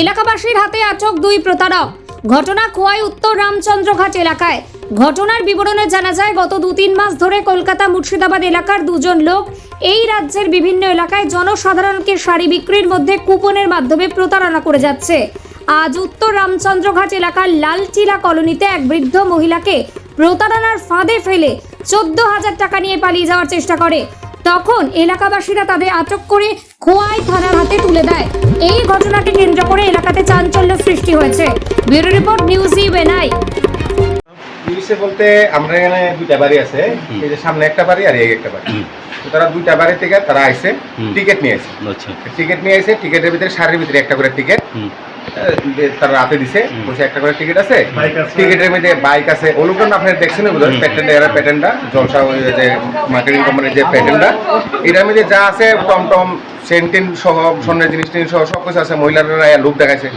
এলাকাবাসীর হাতে আটক দুই প্রতারক। ঘটনা খোয়াই উত্তর রামচন্দ্রঘাট এলাকায়। ঘটনার বিবরণে জানা যায়, গত দু তিন মাস ধরে কলকাতা মুর্শিদাবাদ এলাকার দুজন লোক এই রাজ্যের বিভিন্ন এলাকায় জনসাধারণকে শাড়ি বিক্রির মধ্যে কুপনের মাধ্যমে প্রতারণা করে যাচ্ছে। আজ উত্তর রামচন্দ্রঘাট এলাকার লালচিলা কলোনিতে এক বৃদ্ধ মহিলাকে প্রতারণার ফাঁদে ফেলে চোদ্দ হাজার টাকা নিয়ে পালিয়ে যাওয়ার চেষ্টা করে। তখন এলাকাবাসীরা তাদের আটক করে খোয়াই থানার হাতে তুলে দেয়। এই ঘটনাকে কেন্দ্র করে এলাকাতে চাঞ্চল্য সৃষ্টি হয়েছে। ব্যুরো রিপোর্ট নিউজ ইউএনআই পুলিশে বলতে আমরা এখানে দুইটা বাড়ি আছে। এই যে সামনে একটা বাড়ি আর এই একটা বাড়ি। তো তারা দুইটা বাড়ি থেকে তারা আইছে টিকিট নিয়ে আইছে আচ্ছা। টিকিট নিয়ে আইছে টিকিটের ভিতরে শাড়ির ভিতরে একটা করে টিকিট। তারা রাতে দিছে বসে একটা করে টিকিট আছে। টিকিটের মধ্যে বাইক আছে। অনুকরণ আপনার দেখছেন বুঝলেন এরা জলসা যে মার্কেটিং কোম্পানির যে এটার মধ্যে যা আছে টমটম সেন্টিন সহ স্বর্ণের জিনিস টিনিস সহ সব কিছু আছে। মহিলারা লোক দেখাইছে।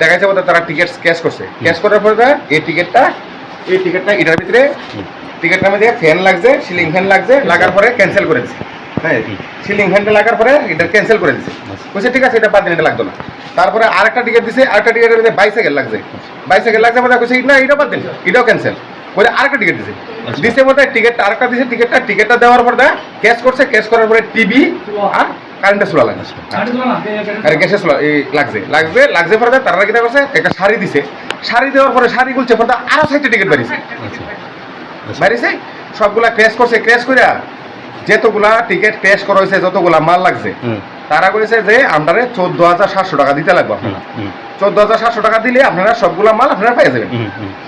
দেখাইছে বলতে তারা টিকিট ক্যাশ করছে। ক্যাশ করার পরে এই টিকিটটা এই টিকিটটা এটার ভিতরে টিকিটটার মধ্যে ফ্যান লাগছে সিলিং ফ্যান লাগছে লাগার পরে ক্যান্সেল করে দিচ্ছে হ্যাঁ। সিলিং ফ্যানটা লাগার পরে এটা ক্যান্সেল করে আচ্ছা। বলছে ঠিক আছে এটা বাদ দিন এটা লাগতো না তারপরে আরেকটা টিকিট দিছে আরেকটা টিকিটের মধ্যে বাইসাইকেল লাগছে বাইসাইকেল লাগছে মানে কইছে না এটা বাদ দিন এটাও ক্যান্সেল বলে আরেকটা টিকিট দিছে আচ্ছা। দিছে বলতে টিকিটটা আরেকটা দিছে টিকিটটা টিকিটটা দেওয়ার পর দা ক্যাশ করছে ক্যাশ করার পরে টিভি আর কারেন্টে চলা লাগছে আচ্ছা। আরে চলা এই লাগছে লাগছে লাগছে পরে তারা কিটা করছে একটা শাড়ি দিছে শাড়ি দেওয়ার পরে শাড়ি খুলছে পরে আরও সাইডে টিকিট বাড়িছে আচ্ছা বাড়িছে সবগুলা ক্র্যাশ করছে ক্র্যাশ কইরা যেতগুলা টিকিট ক্যাশ করা হয়েছে যতগুলা মাল লাগছে তারা করেছে যে আন্ডারে চোদ্দ হাজার সাতশো টাকা দিতে লাগবে আপনারা। চোদ্দ হাজার সাতশো টাকা দিলে আপনারা সবগুলা মাল আপনারা পেয়ে যাবেন।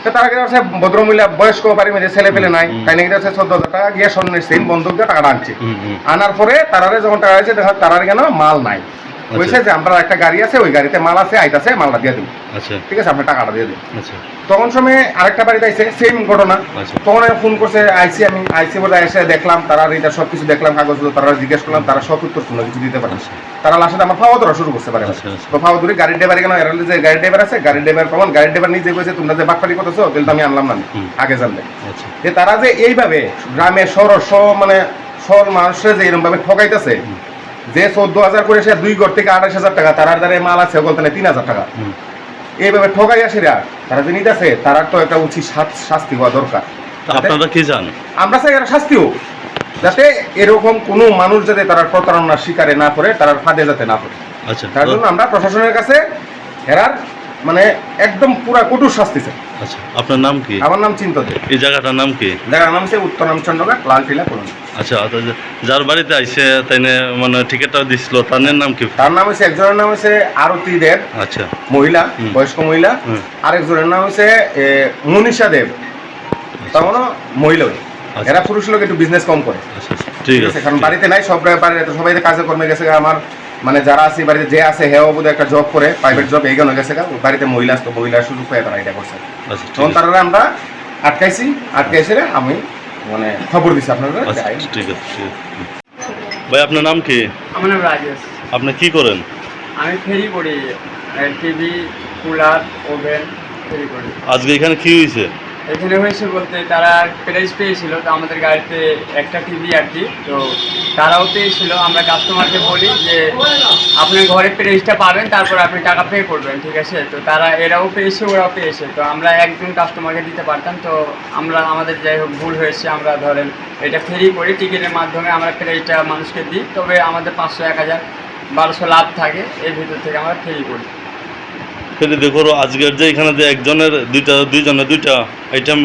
তো তারা কিন্তু হচ্ছে ভদ্রমূল্য বয়স্ক পারি মেয়ে ছেলে পেলে নাই তাই নাকি হচ্ছে চোদ্দ হাজার টাকা গিয়ে স্বর্ণের বন্ধুকে বন্ধক দিয়ে টাকাটা আনছে। আনার পরে তারারে যখন টাকা হয়েছে দেখা তারার কেন মাল নাই। বলছে যে আমরা একটা গাড়ি আছে ওই গাড়িতে মাল আছে আইতাছে মালটা দিয়ে দিন আচ্ছা। ঠিক আছে আপনি টাকাটা দিয়ে দিন আচ্ছা। তখন সময় আরেকটা বাড়িতে আইছে সেম ঘটনা। আচ্ছা। তখন আমি ফোন করছে আইসি আমি আইসি বলে এসে দেখলাম তারা এটা সব কিছু দেখলাম কাগজ তারা জিজ্ঞেস করলাম তারা সব উত্তর শুনলো কিছু দিতে পারে আচ্ছা। তারা লাস্টে আমার ফাওয়া ধরা শুরু করতে পারে আচ্ছা, আচ্ছা। তো ফাওয়া ধরে গাড়ির ড্রাইভার কেন এর যে গাড়ির ড্রাইভার আছে গাড়ির ড্রাইভার কমন গাড়ির ড্রাইভার নিজে কইছে তোমরা যে বাটপারি করতেছো তাহলে আমি আনলাম না আগে জানলে আচ্ছা। যে তারা যে এইভাবে গ্রামে শহর সব মানে সব মানুষের যে এরকম ভাবে ঠকাইতেছে। যে চোদ্দ হাজার করে সে দুই ঘর থেকে আঠাশ হাজার টাকা তারার দ্বারা মাল আছে বলতে তিন হাজার টাকা। এইভাবে ঠকাই আসিরা তারা যে নিতেছে তারা তো একটা উচিত শাস্তি হওয়া দরকার। আপনারা কি জান আমরা চাই এরা শাস্তি হোক। যাতে এরকম কোনো মানুষ যাতে তারা প্রতারণার শিকারে না করে তারা ফাঁদে যাতে না পড়ে। আচ্ছা তার জন্য আমরা প্রশাসনের কাছে এরার মানে একদম পুরা কঠোর শাস্তি চাই। আচ্ছা আপনার নাম কি? আমার নাম চিন্ততে এই জায়গাটার নাম কি? যার নাম হচ্ছে উত্তর রামচন্দ্রঘাট লালটিলা কলোনি আচ্ছা আচ্ছা, যার বাড়িতে আইসে তাই মানে টিকিটটা দিছিল তার নাম কি? তার নাম হচ্ছে একজনের নাম হচ্ছে আরতি দেব আচ্ছা। মহিলা বয়স্ক মহিলা হুম। আরেকজনের নাম হচ্ছে এ, মনীষা দেব। তার মানে মহিলা আচ্ছা। এরা পুরুষ লোক একটু বিজনেস কম করে। আচ্ছা আচ্ছা, ঠিক আছে কারণ বাড়িতে নাই সব বাড়িতে সবাই কাজে কর্মে গেছে আমার মানে যারা আছে বাড়িতে যে আছে হেও বোধহয় একটা জব করে প্রাইভেট জব এইখানে গেছে বাড়িতে মহিলা আসতো মহিলার সুযোগ পেয়ে তারা এটা করছে। আচ্ছা তখন আছে। তারা আমরা আটকাইছি আটকাইছে আমি মানে খবর দিছি আপনারা আচ্ছা ঠিক আছে ঠিক আছে। ভাই আপনার নাম কি? আমার নাম রাজেশ। আপনি কি করেন? আমি ফেরি করি টিভি কুলার ওভেন ফেরি করি। আজকে এখানে কি হয়েছে এখানে হয়েছে বলতে তারা প্রাইজ পেয়েছিল, তো আমাদের গাড়িতে একটা টিভি আর কি, তো তারাও পেয়েছিল। আমরা কাস্টমারকে বলি যে, আপনার ঘরে প্রাইজটা পাবেন, তারপর আপনি টাকা পে করবেন, ঠিক আছে? তো তারা, এরাও পেয়েছে, ওরাও পেয়েছে। তো আমরা একজন কাস্টমারকে দিতে পারতাম, তো আমরা, আমাদের যাই হোক ভুল হয়েছে, আমরা ধরেন এটা ফেরি করি, টিকিটের মাধ্যমে আমরা প্রাইজটা মানুষকে দিই, তবে আমাদের পাঁচশো, এক হাজার, বারোশো লাভ থাকে, এর ভিতর থেকে আমরা ফেরি করি। ফেলে দেখো আজকের যে এখানে যে একজনের দুইটা দুইজনের দুইটা আইটেম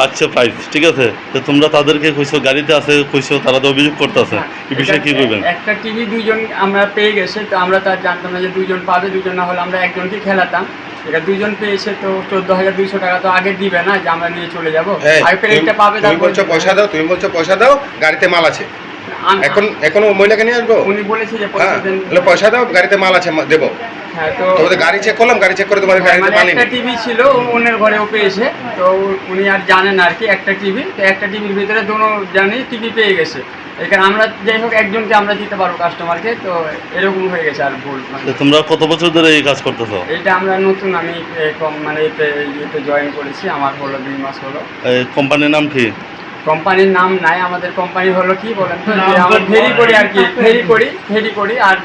লাগছে প্রাইস ঠিক আছে? তো তোমরা তাদেরকে কইছো গাড়িতে আছে কইছো তারা তো অভিযোগ করতেছে। এই বিষয়ে কি করবেন হ্যাঁ, একটা টিভি দুইজন আমরা পেয়ে গেছে তো আমরা তো আর জানতাম না যে দুইজন পাবে দুইজন না হলে আমরা একজনকে খেলাতাম। এটা দুইজন পেয়েছে তো চোদ্দ হাজার দুইশো টাকা তো আগে দিবে না যে আমরা নিয়ে চলে যাব। এই, আগে প্লেটটা পাবে তুমি বলছো পয়সা দাও তুমি বলছো পয়সা দাও গাড়িতে মাল আছে। এখন এখন মহিলাকে নিয়ে আসব? উনি বলেছে যে হ্যাঁ পয়সা দেন তাহলে পয়সা দাও গাড়িতে মাল আছে দেবো। হ্যাঁ তো তোমাদের গাড়ি চেক করলাম গাড়ি চেক করে তোমাদের গাড়িতে মানে মাল একটা টিভি ছিল ওনার ঘরেও পেয়েছে তো উনি আর জানেন আর কি একটা টিভি। তো একটা টিভির ভিতরে দোনো জানি টিভি পেয়ে গেছে। এখানে আমরা যাই হোক একজনকে আমরা দিতে পারব কাস্টমারকে তো এরকম হয়ে গেছে আর ভুল মানে তোমরা কত বছর ধরে এই কাজ করতেছো? এটা আমরা নতুন আমি কম মানে এতে ইয়েতে জয়েন করেছি আমার হলো দুই মাস হলো। কোম্পানির নাম কি? কোম্পানির নাম নাই আমাদের কোম্পানি হলো কি বলেন তো? আমরা ফেরি করি আর কি ফেরি করি ফেরি করি। আর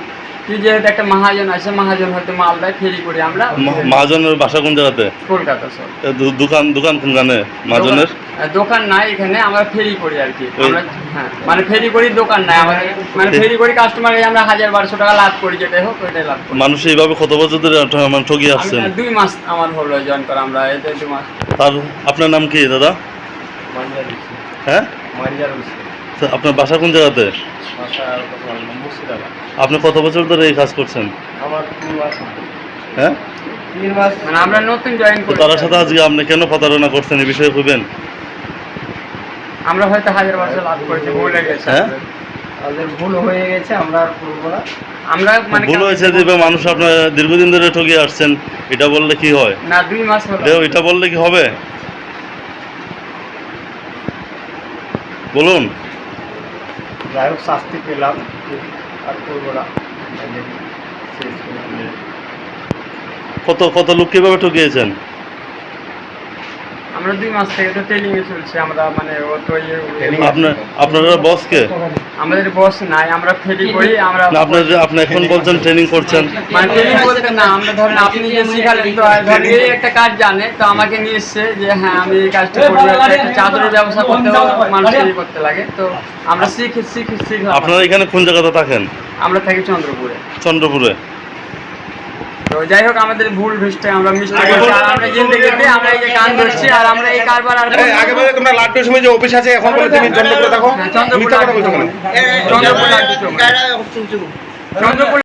কি যেহেতু একটা মহাজন আছে মহাজন হয়তো মাল দেয় ফেরি করি আমরা। মহাজনের বাসা কোন জায়গাতে? কলকাতা এ দোকান দোকান কোনখানে মহাজনের? দোকান- নাই এখানে আমরা ফেরি করি আর কি। আমরা হ্যাঁ মানে ফেরি করি দোকান নাই। আমাদের মানে ফেরি করি কাস্টমার আমরা হাজার বারোশো টাকা লাভ করি যেটাই হোক ওইটাই লাভ করি। মানুষ এইভাবে কত বছর ধরে মানে ঠকিয়ে আসছেন? দুই মাস আমার হলো জয়েন করা আমরা এতে দুই মাস। তার আপনার নাম কি দাদা? হ্যাঁ? আপনার বাসা কোন জায়গাতে? আপনি কত বছর ধরে এই কাজ করছেন? হ্যাঁ? মানে তার সাথে আজকে আপনি কেন প্রতারণা করছেন এই বিষয়ে কইবেন আমরা হয়তো হাজার বারোশো লাভ করেছি ভুলে গেছে হ্যাঁ? ভুল হয়ে গেছে আমরা আর করব না। আমরা মানে ভুল হয়েছে যে মানুষ আপনার দীর্ঘদিন ধরে ঠকিয়ে আসছেন এটা বললে কি হয়? না দুই মাস এটা বললে কি হবে? বলুন। যাই হোক শাস্তি পেলাম। আর করব না। কত কত লোক কীভাবে ঠকিয়েছেন? আমরা দুই মাস থেকে তো ট্রেনিং এ চলছে আমরা মানে ও তো ইয়ে আপনার বসকে আমাদের বস নাই আমরা ফেরি করি আমরা আপনার আপনি এখন বলছেন ট্রেনিং করছেন। মানে ট্রেনিং বলতে না আমরা ধরেন আপনি যে শিখালেন তো ধরেন এই একটা কাজ জানে তো আমাকে নিয়ে এসছে যে হ্যাঁ আমি এই কাজটা করব একটা একটা চাদরের ব্যবসা করতে ইয়ে করতে লাগে। তো আমরা শিখে শিখে শিখলাম। আপনারা এখানে কোন জায়গাতে থাকেন? আমরা থাকি চন্দ্রপুরে। চন্দ্রপুরে। তো যাই হোক আমাদের ভুল ভ্রষ্টে আমরা মিস্টেক করছি আর আমরা জিন্দগিতে আমরা এই যে কান ধরছি আর আমরা এই কারবার আর আগে বলে তোমরা লাড্ডুর সময় যে অফিস আছে এখন বলে তুমি চন্দ্রপুরে থাকো হ্যাঁ, মিথ্যা কথা বলছো কেন চন্দ্রপুর লাগছে চন্দ্রপুর